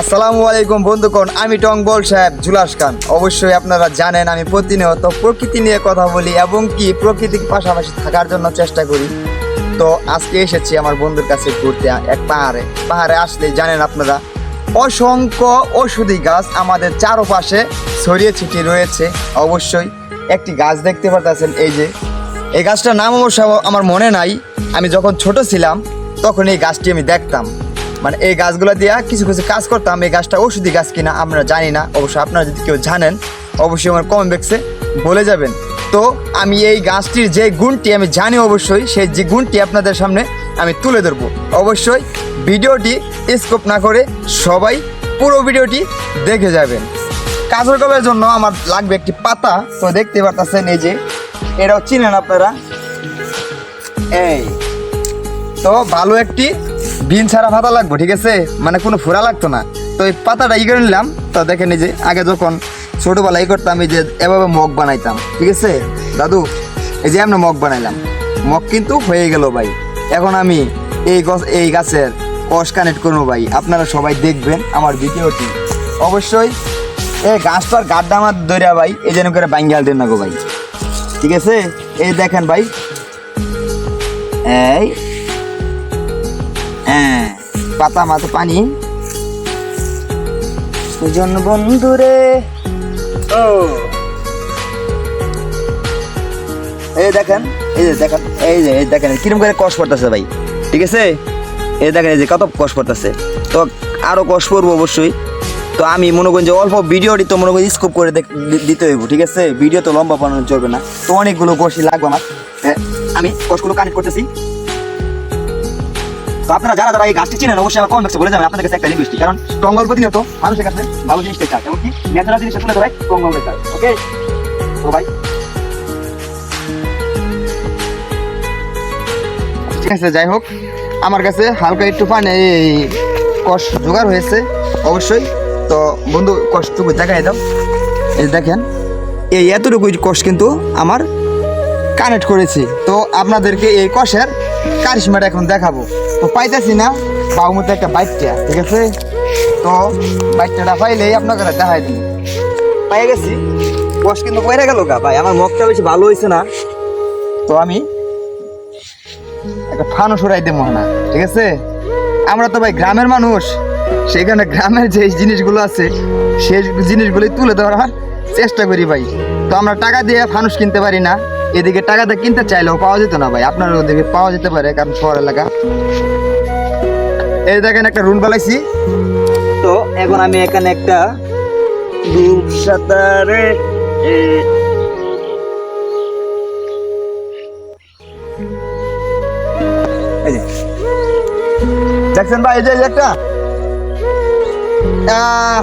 আসসালামু আলাইকুম বন্ধুগণ, আমি টংবল সাহেব, জুলাস খান। অবশ্যই আপনারা জানেন, আমি প্রতিনিয়ত প্রকৃতি নিয়ে কথা বলি এবং কি প্রকৃতির পাশাপাশি থাকার জন্য চেষ্টা করি। তো আজকে এসেছি আমার বন্ধুর কাছে ঘুরতে, এক পাহাড়ে। পাহাড়ে আসলে জানেন আপনারা, অসংখ্য ওষুধি গাছ আমাদের চারপাশে ছড়িয়ে ছিটিয়ে রয়েছে। অবশ্যই একটি গাছ দেখতে পারতেছেন, এই যে। এই গাছটার নাম অবশ্য আমার মনে নাই। আমি যখন ছোট ছিলাম, তখন এই গাছটি আমি দেখতাম। মানে এই গাছগুলো দিয়া কিছু কিছু কাজ করতাম, এই গাছটা ওষুধি গাছ কিনা আমরা জানি না। অবশ্যই আপনারা যদি কেউ জানেন, অবশ্যই আমার কমেন্ট বক্সে বলে যাবেন। তো আমি এই গাছটির যে গুণটি আমি জানি অবশ্যই, সেই যে গুণটি আপনাদের সামনে আমি তুলে ধরবো। অবশ্যই ভিডিওটি স্কোপ না করে সবাই পুরো ভিডিওটি দেখে যাবেন। কাজল কবের জন্য আমার লাগবে একটি পাতা। তো দেখতে পারতেছেন এই যে, এটাও চিনেন আপনারা? এই, তো ভালো একটি বিন ছাড়া পাতা লাগবো, ঠিক আছে? মানে কোনো ফোড়া লাগতো না। তো এই পাতাটা ই করে নিলাম, তো দেখেন যে আগে যখন ছোটোবেলা ই করতাম, এই যে এভাবে মগ বানাইতাম, ঠিক আছে? দাদু, এই যে আমরা মগ বানাইলাম। মগ কিন্তু হয়ে গেল ভাই। এখন আমি এই গছ, এই গাছের কষ কানেক্ট করব ভাই। আপনারা সবাই দেখবেন আমার ভিডিওটি। অবশ্যই এই গাছটার গাড্ডা আমার দৈরা ভাই, এই যেন করে বাঙ্গাল দেন না গো ভাই। ঠিক আছে? এই দেখেন ভাই। এই হ্যাঁ। পাতা মাথা পানি। সুজন বন্ধুরে ও। এই দেখেন এই যে দেখেন এই যে এই দেখেন কিরম করে কষ পড়তেছে ভাই ঠিক আছে? এই দেখেন এই যে কত কষ পড়তেছে। তো আরও কষ পড়ব অবশ্যই। তো আমি মনে করি যে অল্প ভিডিওটি তো মনে করি স্কোপ করে দিতে হইব ঠিক আছে? ভিডিও তো লম্বা বানানো চলবে না। তো অনেকগুলো কষই লাগবে আমার। হ্যাঁ, আমি কষগুলো কানেক্ট করতেছি। আপনারা যারা যারা এই গাছটি চিনেন, অবশ্যই আমার বলে যাবেন। আপনাদের কাছে একটা রিকোয়েস্ট কারণ প্রতিনিয়ত মানুষের কাছে ভালো জিনিসটাই চায় এমনকি ন্যাচারাল জিনিসটা তুলে ওকে তো ভাই ঠিক আছে, যাই হোক, আমার কাছে হালকা একটু পানি, এই কষ জোগাড় হয়েছে, অবশ্যই। তো বন্ধু, কষ্টটুকু দেখাই দাও। এই দেখেন, এই এতটুকু কষ কিন্তু আমার কানেক্ট করেছি। তো আপনাদেরকে এই কষের কারিশমাটা এখন দেখাবো। তো পাইতেছি না বাবু মতো একটা বাইকটা, ঠিক আছে? তো বাইকটা পাইলেই আপনাকে দেখাই দিন পাই গেছি। কষ কিন্তু কইরা গেল গা, ভাই, আমার মুখটা বেশি ভালো হয়েছে না। তো আমি একটা ফানো সরাই দেবো না, ঠিক আছে? আমরা তো ভাই গ্রামের মানুষ, সেখানে গ্রামের যে জিনিসগুলো আছে সেই জিনিসগুলোই তুলে ধরার চেষ্টা করি ভাই। তো আমরা টাকা দিয়ে ফানুস কিনতে পারি না। এদিকে টাকা দিয়ে কিনতে চাইলেও পাওয়া যেত না ভাই। আপনার ওদিকে পাওয়া যেতে পারে কারণ শহর এলাকা। এই দেখেন একটা রুম বানাইছি। তো এখন আমি এখানে একটা সাঁতারে দেখছেন ভাই এই যে একটা? আহ,